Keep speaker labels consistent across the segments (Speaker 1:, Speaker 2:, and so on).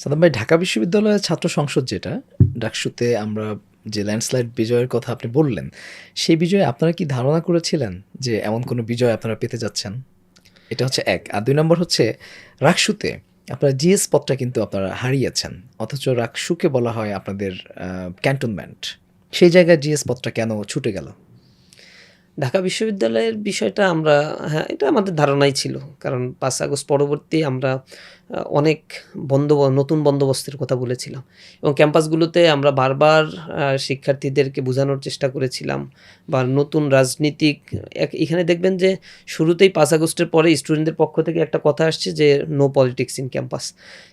Speaker 1: সাদাম ভাই, ঢাকা বিশ্ববিদ্যালয়ের ছাত্র সংসদ যেটা, ডাকসুতে আমরা যে ল্যান্ডস্লাইড বিজয়ের কথা আপনি বললেন, সেই বিজয়ে আপনারা কি ধারণা করেছিলেন যে এমন কোনো বিজয় আপনারা পেতে যাচ্ছেন? এটা হচ্ছে এক। আর দুই নম্বর হচ্ছে, রাকসুতে আপনারা জিএস পদটা কিন্তু আপনারা হারিয়েছেন, অথচ রাকসুকে বলা হয় আপনাদের ক্যান্টনমেন্ট সেই জায়গায় জিএস পদটা কেন ছুটে গেল?
Speaker 2: ঢাকা বিশ্ববিদ্যালয়ের বিষয়টা আমরা হ্যাঁ এটা আমাদের ধারণাই ছিল। কারণ পাঁচ আগস্ট পরবর্তী আমরা অনেক বন্ধ নতুন বন্দোবস্তের কথা বলেছিলাম। এবং ক্যাম্পাসগুলোতে আমরা বারবার শিক্ষার্থীদেরকে বোঝানোর চেষ্টা করেছিলাম বা নতুন রাজনীতিক, এক- এখানে দেখবেন যে শুরুতেই পাঁচ আগস্টের পরে স্টুডেন্টদের পক্ষ থেকে একটা কথা আসছে যে নো পলিটিক্স ইন ক্যাম্পাস।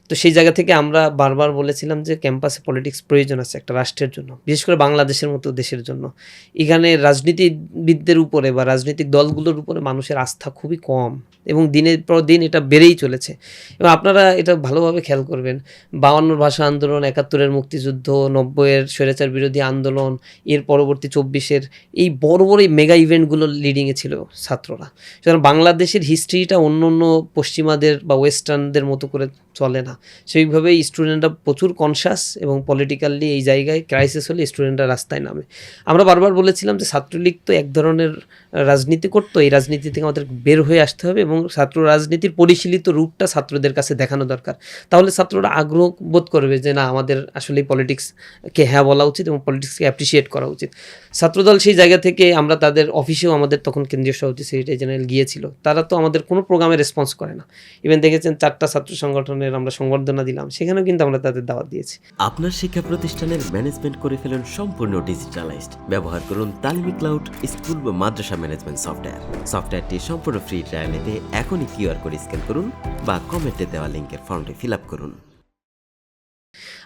Speaker 2: তো সেই জায়গা থেকে আমরা বারবার বলেছিলাম যে ক্যাম্পাসে পলিটিক্স প্রয়োজন আছে একটা রাষ্ট্রের জন্য, বিশেষ করে বাংলাদেশের মতো দেশের জন্য। এখানে রাজনীতিবিদদের উপরে বা রাজনৈতিক দলগুলোর উপরে মানুষের আস্থা খুবই কম এবং দিনের পর দিন এটা বেড়েই চলেছে। এবং আপনারা এটা ভালোভাবে খেয়াল করবেন। বাউান্নর ভাষা আন্দোলন, একাত্তরের মুক্তিযুদ্ধ, নব্বইয়ের স্বৈরাচার বিরোধী আন্দোলন, এর পরবর্তী চব্বিশের এই বড় বড় এই মেগা ইভেন্টগুলো লিডিংয়ে ছিল ছাত্ররা। সুতরাং বাংলাদেশের হিস্ট্রিটা অন্য অন্য পশ্চিমাদের বা ওয়েস্টার্নদের মতো করে চলে না। সেইভাবেই স্টুডেন্টরা প্রচুর কনসাস এবং পলিটিক্যালি এই জায়গায় ক্রাইসিস হলে স্টুডেন্টরা রাস্তায় নামে। আমরা বারবার বলেছিলাম যে ছাত্রলীগ তো এক ধরনের রাজনীতি করতো। এই রাজনীতি থেকে আমাদের বের হয়ে আসতে হবে এবং ছাত্র রাজনীতির পরিশীলিত রূপটা ছাত্রদের কাছে দেখানো দরকার। তাহলে ছাত্ররা আগ্রহ বোধ করবে যে, না, আমাদের আসলে পলিটিক্সকে হ্যাঁ বলা উচিত এবং পলিটিক্সকে অ্যাপ্রিসিয়েট করা উচিত। ছাত্রদল সেই জায়গা থেকে আমরা তাদের অফিসেও আমাদের তখন কেন্দ্রীয় সভাপতি সেক্রেটারি জেনারেল গিয়েছিল। তারা তো আমাদের কোনো প্রোগ্রামে রেসপন্স করে না। ইভেন দেখেছেন চারটা ছাত্র সংগঠনের আমরা সংবর্ধনা দিলাম, সেখানেও কিন্তু আমরা তাদের দাওয়াত দিয়েছি।
Speaker 3: আপনার শিক্ষা প্রতিষ্ঠানের ম্যানেজমেন্ট করে ফেলুন সম্পূর্ণ ডিজিটালাইজড ব্যবহার করুন তালিমি ক্লাউড স্কুল বা মাদ্রাসা ম্যানেজমেন্ট সফটওয়্যার সফটওয়্যারটি সম্পূর্ণ ফ্রি ট্রায়াল এখনই কিউআর কোড স্ক্যান করুন বা কমেন্টে দেওয়া লিঙ্কের ফর্মটি ফিল আপ করুন।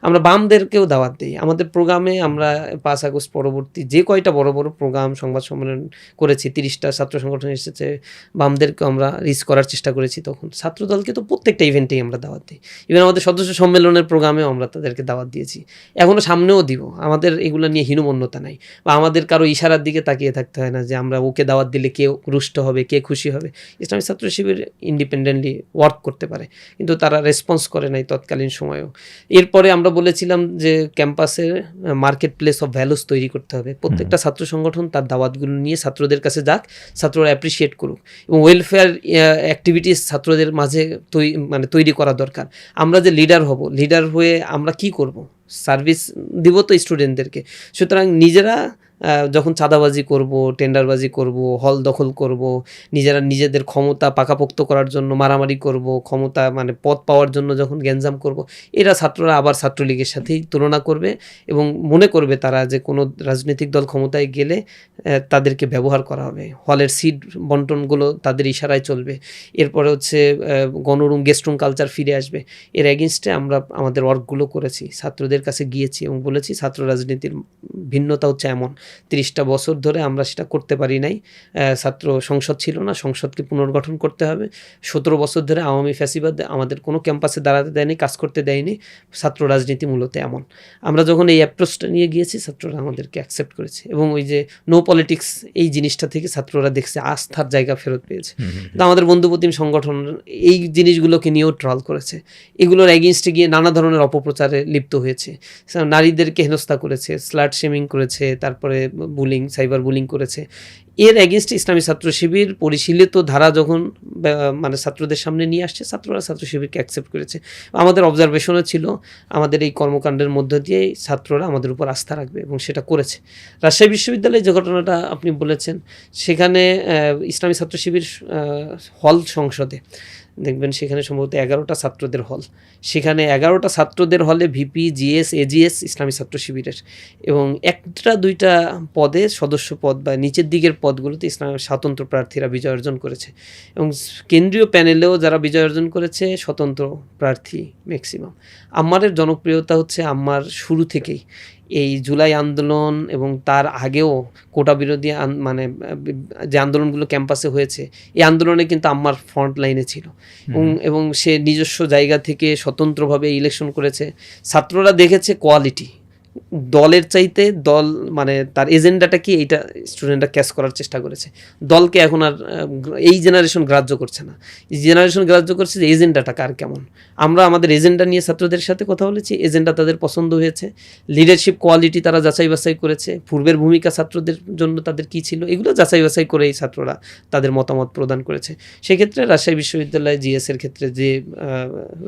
Speaker 2: আমরা বামদেরকেও দাওয়াত দিই। আমাদের প্রোগ্রামে আমরা পাঁচ আগস্ট পরবর্তী যে কয়টা বড় বড় প্রোগ্রাম, সংবাদ সম্মেলন করেছি, তিরিশটা ছাত্র সংগঠন এসেছে বামদেরকে আমরা রিচ করার চেষ্টা করেছি তখন। ছাত্রদলকে তো প্রত্যেকটা ইভেন্টেই আমরা দাওয়াত দিই। ইভেন আমাদের সদস্য সম্মেলনের প্রোগ্রামেও আমরা তাদেরকে দাওয়াত দিয়েছি। এখনও সামনেও দিব। আমাদের এগুলো নিয়ে হীনমন্যতা নাই। বা আমাদের কারও ইশারার দিকে তাকিয়ে থাকতে হয় না যে আমরা ওকে দাওয়াত দিলে কে রুষ্ট হবে, কে খুশি হবে। ইসলামী ছাত্র শিবির ইন্ডিপেন্ডেন্টলি ওয়ার্ক করতে পারে। কিন্তু তারা রেসপন্স করে নাই তৎকালীন সময়েও। এরপরে আমরা বলেছিলাম যে ক্যাম্পাসে মার্কেট প্লেস অফ ভ্যালুস তৈরি করতে হবে। প্রত্যেকটা ছাত্র সংগঠন তার দাওয়াতগুলো নিয়ে ছাত্রদের কাছে যাক ছাত্ররা অ্যাপ্রিসিয়েট করুক। এবং ওয়েলফেয়ার অ্যাক্টিভিটিস ছাত্রদের মাঝে তৈ- মানে তৈরি করা দরকার। আমরা যে লিডার হব লিডার হয়ে আমরা কি করব? সার্ভিস দিব তো স্টুডেন্টদেরকে সুতরাং নিজেরা যখন চাঁদাবাজি করব, টেন্ডারবাজি করব, হল দখল করব, নিজেরা নিজেদের ক্ষমতা পাকাপোক্ত করার জন্য মারামারি করব, ক্ষমতা মানে পদ পাওয়ার জন্য যখন গ্যাঞ্জাম করব, এরা ছাত্ররা আবার ছাত্রলীগের সাথেই তুলনা করবে এবং মনে করবে তারা যে কোনো রাজনৈতিক দল ক্ষমতায় গেলে তাদেরকে ব্যবহার করা হবে। হলের সিট বন্টনগুলো তাদের ইশারায় চলবে। এরপরে হচ্ছে গণরুম গেস্ট রুম কালচার ফিরে আসবে। এর এগেনস্টে আমরা, আমাদের ওয়ার্কগুলো করেছি, ছাত্রদের কাছে গিয়েছি এবং বলেছি ছাত্র রাজনীতির ভিন্নতা হচ্ছে এমন। তিরিশটা বছর ধরে আমরা সেটা করতে পারি নাই। ছাত্র সংসদ ছিল না সংসদকে পুনর্গঠন করতে হবে। সতেরো বছর ধরে আওয়ামী ফ্যাসিবাদ আমাদের কোনো ক্যাম্পাসে দাঁড়াতে দেয়নি কাজ করতে দেয়নি। ছাত্র রাজনীতি মূলত এমন। আমরা যখন এই অ্যাপ্রোচটা নিয়ে গিয়েছি ছাত্ররা আমাদেরকে অ্যাকসেপ্ট করেছে এবং ওই যে নো পলিটিক্স এই জিনিসটা থেকে ছাত্ররা দেখছে আস্থার জায়গা ফেরত পেয়েছে। তো আমাদের বন্ধুপ্রতিম সংগঠন এই জিনিসগুলোকে নিয়েও ট্রল করেছে। এগুলোর এগেনস্টে গিয়ে নানা ধরনের অপপ্রচারে লিপ্ত হয়েছে। নারীদেরকে হেনস্থা করেছে স্লাট শেমিং করেছে তারপরে বুলিং সাইবার বুলিং করেছে। এর এগেনস্টে ইসলামী ছাত্র শিবির পরিশীলিত ধারা যখন মানে ছাত্রদের সামনে নিয়ে আসছে, ছাত্ররা ছাত্র শিবিরকে অ্যাকসেপ্ট করেছে। আমাদের অবজারভেশনও ছিল, আমাদের এই কর্মকাণ্ডের মধ্য দিয়ে ছাত্ররা আমাদের উপর আস্থা রাখবে এবং সেটা করেছে। রাজশাহী বিশ্ববিদ্যালয়ে যে ঘটনাটা আপনি বলেছেন, সেখানে ইসলামী ছাত্র শিবির হল সংসদে দেখবেন সেখানে সম্ভবত এগারোটা ছাত্রদের হল। সেখানে এগারোটা ছাত্রদের হলে ভিপি, জিএস, এজিএস, ইসলামী ছাত্র শিবিরের। এবং একটা দুইটা পদে সদস্য পদ বা নিচের দিকের পদগুলোতে ইসলাম স্বতন্ত্র প্রার্থীরা বিজয় অর্জন করেছে। এবং কেন্দ্রীয় প্যানেলেও যারা বিজয় অর্জন করেছে, স্বতন্ত্র প্রার্থী ম্যাক্সিমাম আম্মারের জনপ্রিয়তা হচ্ছে আম্মার শুরু থেকেই। এই জুলাই আন্দোলন এবং তার আগেও কোটা বিরোধী মানে যে আন্দোলনগুলো ক্যাম্পাসে হয়েছে এই আন্দোলনে কিন্তু আমার ফ্রন্ট লাইনে ছিল। এবং এবং সে নিজস্ব জায়গা থেকে স্বতন্ত্রভাবে ইলেকশন করেছে। ছাত্ররা দেখেছে কোয়ালিটি দলের চাইতে দল মানে তার এজেন্ডাটা কি, এইটা স্টুডেন্টরা ক্যাচ করার চেষ্টা করেছে। দলকে এখন আর এই জেনারেশন গ্রাহ্য করছে না। এই জেনারেশন গ্রাহ্য করছে যে এজেন্ডাটা কার কেমন। আমরা আমাদের এজেন্ডা নিয়ে ছাত্রদের সাথে কথা বলেছি, এজেন্ডা তাদের পছন্দ হয়েছে। লিডারশিপ কোয়ালিটি তারা যাচাই বাছাই করেছে। পূর্বের ভূমিকা ছাত্রদের জন্য তাদের কি ছিল, এগুলো যাচাই বাছাই করে এই ছাত্ররা তাদের মতামত প্রদান করেছে। সেক্ষেত্রে রাজশাহী বিশ্ববিদ্যালয় জিএসের ক্ষেত্রে যে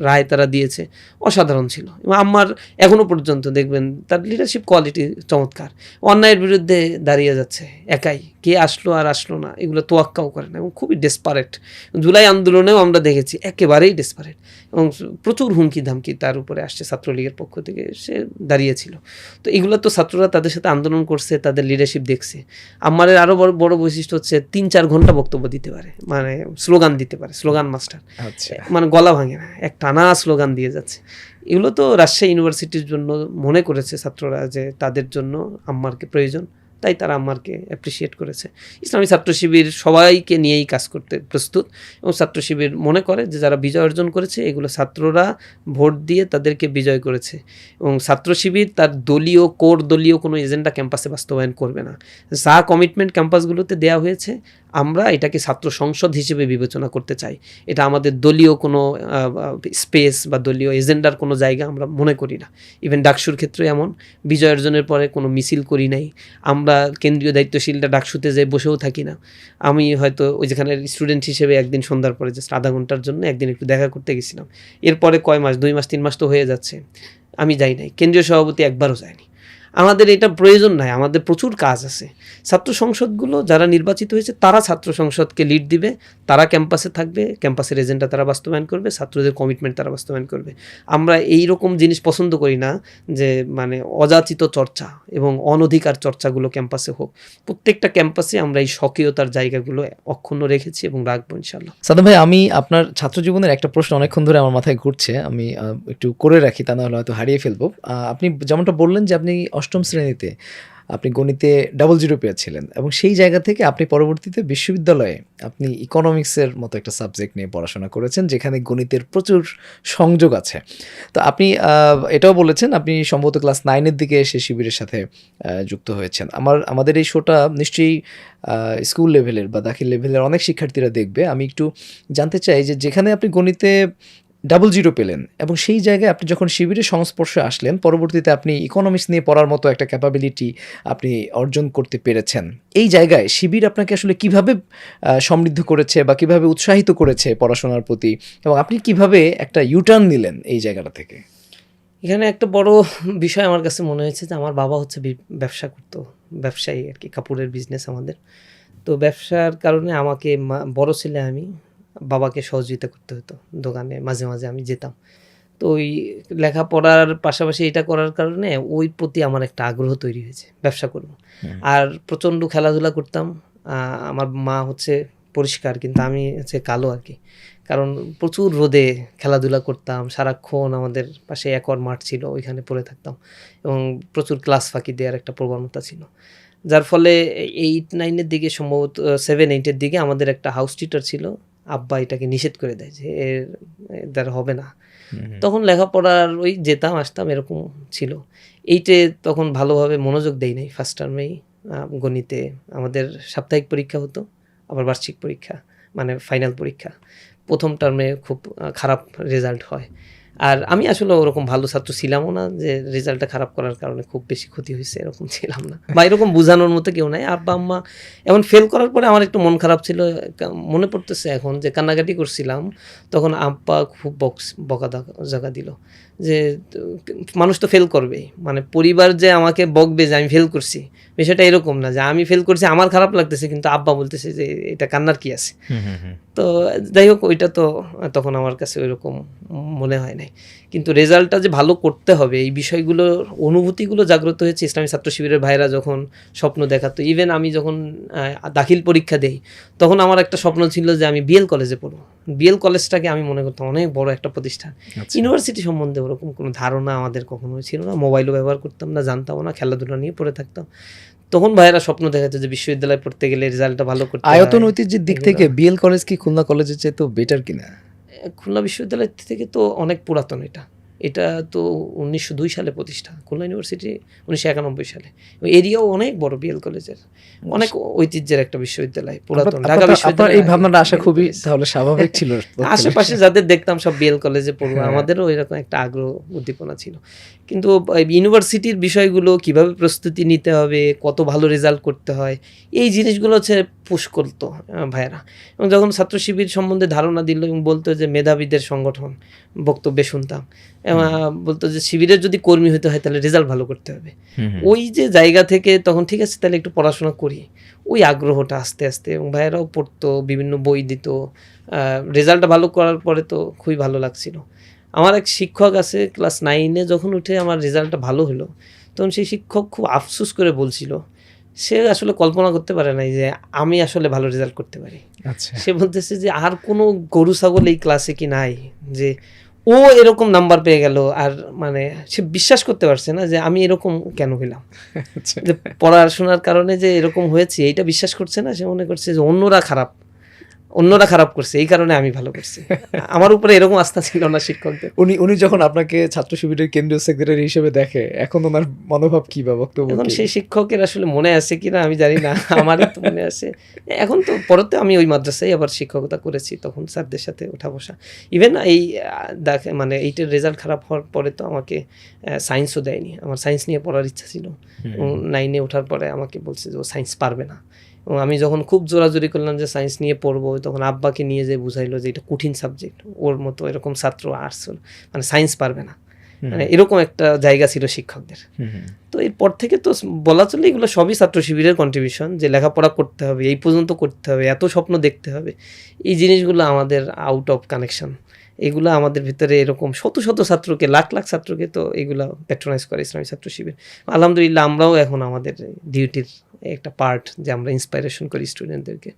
Speaker 2: রায় তারা দিয়েছে, অসাধারণ ছিল। এবং আমার এখনও পর্যন্ত দেখবেন, তার লিডারশিপ কোয়ালিটি চমৎকার। অন্যায়ের বিরুদ্ধে দাঁড়িয়ে যাচ্ছে একাই। কে আসলো আর আসলো না এগুলো তোয়াক্কাও করে না এবং খুবই ডেসপারেট জুলাই আন্দোলনেও আমরা দেখেছি একেবারেই ডেসপারেট এবং প্রচুর হুমকি ধামকি তার উপরে আসছে ছাত্রলীগের পক্ষ থেকে সে দাঁড়িয়েছিল। তো এগুলো তো ছাত্ররা তাদের সাথে আন্দোলন করছে তাদের লিডারশিপ দেখছে। আমাদের আরও বড় বড় বৈশিষ্ট্য হচ্ছে তিন চার ঘণ্টা বক্তব্য দিতে পারে মানে স্লোগান দিতে পারে স্লোগান মাস্টার
Speaker 1: আচ্ছা।
Speaker 2: মানে গলা ভাঙে না এক টানা স্লোগান দিয়ে যাচ্ছে। এগুলো তো রাজশাহী ইউনিভার্সিটির জন্য মনে করেছে ছাত্ররা যে তাদের জন্য আম্মারকে প্রয়োজন, তাই তারা আম্মারকে অ্যাপ্রিসিয়েট করেছে। ইসলামী ছাত্র শিবির সবাইকে নিয়েই কাজ করতে প্রস্তুত এবং ছাত্র শিবির মনে করে যে যারা বিজয় অর্জন করেছে, এগুলো ছাত্ররা ভোট দিয়ে তাদেরকে বিজয় করেছে এবং ছাত্র শিবির তার দলীয়, কোর দলীয় কোনো এজেন্ডা ক্যাম্পাসে বাস্তবায়ন করবে না। যা কমিটমেন্ট ক্যাম্পাসগুলোতে দেওয়া হয়েছে আমরা এটাকে ছাত্র সংসদ হিসেবে বিবেচনা করতে চাই। এটা আমাদের দলীয় কোনো স্পেস বা দলীয় এজেন্ডার কোনো জায়গা আমরা মনে করি না। ইভেন ডাকসুর ক্ষেত্রে এমন। বিজয় অর্জনের পরে কোনো মিছিল করি নাই। আমরা কেন্দ্রীয় দায়িত্বশীলটা ডাকসুতে যাই বসেও থাকি না। আমি হয়তো ওই যেখানে স্টুডেন্ট হিসেবে একদিন সন্ধ্যার পরে জাস্ট আধা ঘণ্টার জন্য একদিন একটু দেখা করতে গেছিলাম। এরপরে কয় মাস, দুই মাস, তিন মাস তো হয়ে যাচ্ছে। আমি যাই নাই। কেন্দ্রীয় সভাপতি একবারও যায়নি। আমাদের এটা প্রয়োজন নাই, আমাদের প্রচুর কাজ আছে। ছাত্র সংসদগুলো যারা নির্বাচিত হয়েছে, তারা ছাত্র সংসদকে লিড দিবে, তারা ক্যাম্পাসে থাকবে ক্যাম্পাসের এজেন্ডা তারা বাস্তবায়ন করবে, ছাত্রদের কমিটমেন্ট তারা বাস্তবায়ন করবে। আমরা এই রকম জিনিস পছন্দ করি না, যে মানে অযাচিত চর্চা এবং অনধিকার চর্চাগুলো ক্যাম্পাসে হোক। প্রত্যেকটা ক্যাম্পাসে আমরা এই স্বকীয়তার জায়গাগুলো অক্ষুণ্ণ রেখেছি এবং রাখব ইনশাল্লাহ
Speaker 1: সাদা ভাই, আমি আপনার ছাত্র জীবনের একটা প্রশ্ন অনেকক্ষণ ধরে আমার মাথায় ঘুরছে, আমি একটু করে রাখি, তা নাহলে হয়তো হারিয়ে ফেলব। আপনি যেমনটা বললেন যে আপনি অষ্টম শ্রেণীতে আপনি গণিতে ডাবল জিরো পেয়েছিলেন এবং সেই জায়গা থেকে আপনি পরবর্তীতে বিশ্ববিদ্যালয়ে আপনি ইকোনমিক্সের মতো একটা সাবজেক্ট নিয়ে পড়াশোনা করেছেন, যেখানে গণিতের প্রচুর সংযোগ আছে। তো আপনি এটাও বলেছেন আপনি সম্ভবত ক্লাস নাইনের দিকে এসে শিবিরের সাথে যুক্ত হয়েছেন। আমার, আমাদের এই শোটা নিশ্চয়ই স্কুল লেভেলের বা দাখিল লেভেলের অনেক শিক্ষার্থীরা দেখবে। আমি একটু জানতে চাই যে যেখানে আপনি গণিতে ডাবল জিরো পেলেন এবং সেই জায়গায় আপনি যখন শিবিরের সংস্পর্শে আসলেন, পরবর্তীতে আপনি ইকোনমিক্স নিয়ে পড়ার মতো একটা ক্যাপাবিলিটি আপনি অর্জন করতে পেরেছেন। এই জায়গায় শিবির আপনাকে আসলে কীভাবে সমৃদ্ধ করেছে বা কীভাবে উৎসাহিত করেছে পড়াশোনার প্রতি এবং আপনি কীভাবে একটা ইউটার্ন নিলেন এই জায়গাটা থেকে?
Speaker 2: এখানে একটা বড় বিষয় আমার কাছে মনে হয়েছে যে আমার বাবা হচ্ছে ব্যবসা করতো, ব্যবসায়ী আর কি, কাপড়ের বিজনেস আমাদের। তো ব্যবসার কারণে আমাকে বড় ছেলে আমি বাবাকে সহযোগিতা করতে হতো। দোকানে মাঝে মাঝে আমি যেতাম। তো ওই লেখাপড়ার পাশাপাশি এটা করার কারণে ওই প্রতি আমার একটা আগ্রহ তৈরি হয়েছে ব্যবসা করব। আর প্রচণ্ড খেলাধুলা করতাম। আমার মা হচ্ছে পরিষ্কার কিন্তু আমি হচ্ছে কালো আর কি। কারণ প্রচুর রোদে খেলাধুলা করতাম সারাক্ষণ আমাদের পাশে একর মাঠ ছিল ওইখানে পড়ে থাকতাম এবং প্রচুর ক্লাস ফাঁকি দেওয়ার একটা প্রবণতা ছিল। যার ফলে এইট নাইনের দিকে সম্ভবত সেভেন এইটের দিকে আমাদের একটা হাউস টিটার ছিল। আব্বা এটাকে নিষেধ করে দেয় যে এর দ্বারা হবে না। তখন লেখাপড়ার ওই যেতাম আসতাম এরকম ছিল। এইটে তখন ভালোভাবে মনোযোগ দেয় নাই। ফার্স্ট টার্মেই গণিতে আমাদের সাপ্তাহিক পরীক্ষা হতো আবার বার্ষিক পরীক্ষা মানে ফাইনাল পরীক্ষা। প্রথম টার্মে খুব খারাপ রেজাল্ট হয়। আর আমি আসলে ওরকম ভালো ছাত্র ছিলামও না যে রেজাল্টটা খারাপ করার কারণে খুব বেশি ক্ষতি হয়েছে এরকম ছিলাম না। বা এরকম বোঝানোর মতো কেউ নাই। আব্বা আম্মা এমন ফেল করার পরে আমার একটু মন খারাপ ছিল মনে পড়তেছে এখন যে কান্নাকাটি করছিলাম তখন আব্বা খুব বক্স বকা জায়গা দিল যে মানুষ তো ফেল করবেই। মানে পরিবার যে আমাকে বকবে যে আমি ফেল করছি বিষয়টা এরকম না যে আমি ফেল করছি আমার খারাপ লাগতেছে কিন্তু আব্বা বলতেছে যে এটা কান্নার কি আছে? তো যাই হোক ওইটা তো তখন আমার কাছে ওইরকম মনে হয় নাই। কিন্তু রেজাল্টটা যে ভালো করতে হবে এই বিষয়গুলোর অনুভূতিগুলো জাগ্রত হয়েছে ইসলামী ছাত্র শিবিরের ভাইরা যখন স্বপ্ন দেখাতো। ইভেন আমি যখন দাখিল পরীক্ষা দেই তখন আমার একটা স্বপ্ন ছিল যে আমি বিএল কলেজে পড়ব। বিএল কলেজটাকে আমি মনে করতাম অনেক বড় একটা প্রতিষ্ঠান।
Speaker 1: আচ্ছা।
Speaker 2: ইউনিভার্সিটি সম্বন্ধে ওরকম কোনো ধারণা আমাদের কখনো ছিল না। মোবাইলও ব্যবহার করতাম না জানতাম না খেলাধুলা নিয়ে পড়ে থাকতাম। তখন ভাইয়েরা স্বপ্ন দেখাতো যে বিশ্ববিদ্যালয়ে পড়তে গেলে রেজাল্টটা ভালো করতে।
Speaker 1: আয়তন ঐতিহ্যের দিক থেকে বিএল কলেজ কি খুলনা কলেজের চেয়ে তো বেটার কিনা?
Speaker 2: খুলনা বিশ্ববিদ্যালয় থেকে তো অনেক পুরাতন এটা। এটা তো উনিশশো দুই সালে প্রতিষ্ঠা খুলনা ইউনিভার্সিটি উনিশশো একানব্বই সালে। এরিয়াও অনেক বড় বিএল কলেজের। অনেক ঐতিহ্যের একটা বিশ্ববিদ্যালয় পুরাতন। ঢাকা বিশ্ববিদ্যালয়
Speaker 1: এই ভাবনাটা আসা খুবই তাহলে স্বাভাবিক ছিল
Speaker 2: আশেপাশে যাদের দেখতাম সব বিএল কলেজে পড়ব
Speaker 1: হ্যাঁ।
Speaker 2: আমাদেরও এরকম একটা আগ্রহ উদ্দীপনা ছিল। কিন্তু ইউনিভার্সিটির বিষয়গুলো কীভাবে প্রস্তুতি নিতে হবে কত ভালো রেজাল্ট করতে হয় এই জিনিসগুলো হচ্ছে পুশ করতো ভাইয়েরা। এবং যখন ছাত্র শিবির সম্বন্ধে ধারণা দিল এবং বলতো যে মেধাবীদের সংগঠন বক্তব্যে শুনতাম বলতো যে শিবিরের যদি কর্মী হতে হয় তাহলে রেজাল্ট ভালো করতে হবে। ওই যে জায়গা থেকে তখন ঠিক আছে তাহলে একটু পড়াশোনা করি। ওই আগ্রহটা আস্তে আস্তে এবং ভাইয়েরাও পড়তো বিভিন্ন বই দিত রেজাল্টটা ভালো করার পরে তো খুবই ভালো লাগছিল। আমার এক শিক্ষক আছে ক্লাস নাইনে যখন উঠে আমার রেজাল্টটা ভালো হলো তখন সেই শিক্ষক খুব আফসোস করে বলছিল সে আসলে কল্পনা করতে পারে নাই যে আমি আসলে ভালো রেজাল্ট করতে পারি।
Speaker 1: আচ্ছা।
Speaker 2: সে বলতেছে যে আর কোনো গরু ছাগল এই ক্লাসে কি নাই? যে ও এরকম নাম্বার পেয়ে গেল আর মানে সে বিশ্বাস করতে পারছে না যে আমি এরকম কেন হইলাম?
Speaker 1: আচ্ছা।
Speaker 2: যে পড়াশোনার কারণে যে এরকম হয়েছে এইটা বিশ্বাস করছে না? সে মনে করছে যে অন্যরা খারাপ। অন্যরা খারাপ করছে এই কারণে আমি ভালো করছি। আমার উপরে এরকম আস্থা ছিল না শিক্ষকদের।
Speaker 1: উনি উনি যখন আপনাকে ছাত্র শিবিরের কেন্দ্রীয় সেক্রেটারি হিসেবে দেখে এখন ওনার মনোভাব কি বা বক্তব্য
Speaker 2: এখন সেই শিক্ষকের আসলে মনে আছে কিনা আমি জানি না আমারও তো মনে আছে। এখন তো পরতে আমি ওই মাদ্রাসায় আবার শিক্ষকতা করেছি তখন স্যারদের সাথে ওঠা বসা। ইভেন এই দেখে মানে এইটার রেজাল্ট খারাপ হওয়ার পরে তো আমাকে সায়েন্সও দেয়নি। আমার সায়েন্স নিয়ে পড়ার ইচ্ছা ছিল। নাইনে ওঠার পরে আমাকে বলছে যে ও সায়েন্স পারবে না। এবং আমি যখন খুব জোরাজোরি করলাম যে সায়েন্স নিয়ে পড়ব তখন আব্বাকে নিয়ে যে বুঝাইলো যে এটা কঠিন সাবজেক্ট ওর মতো এরকম ছাত্র আর্টস মানে সায়েন্স পারবে না। মানে এরকম একটা জায়গা ছিল শিক্ষকদের। তো এরপর থেকে তো বলা চলে এগুলো সবই ছাত্র শিবিরের কন্ট্রিবিউশন যে লেখাপড়া করতে হবে এই পর্যন্ত করতে হবে এত স্বপ্ন দেখতে হবে। এই জিনিসগুলো আমাদের আউট অফ কানেকশন এগুলো আমাদের ভিতরে এরকম শত শত ছাত্রকে লাখ লাখ ছাত্রকে তো এগুলো প্যাট্রোনাইজ করে ইসলামী ছাত্র শিবির। আলহামদুলিল্লাহ আমরাও এখন আমাদের ডিউটির একটা পার্ট যে আমরা ইন্সপাইরেশন করি স্টুডেন্টদেরকে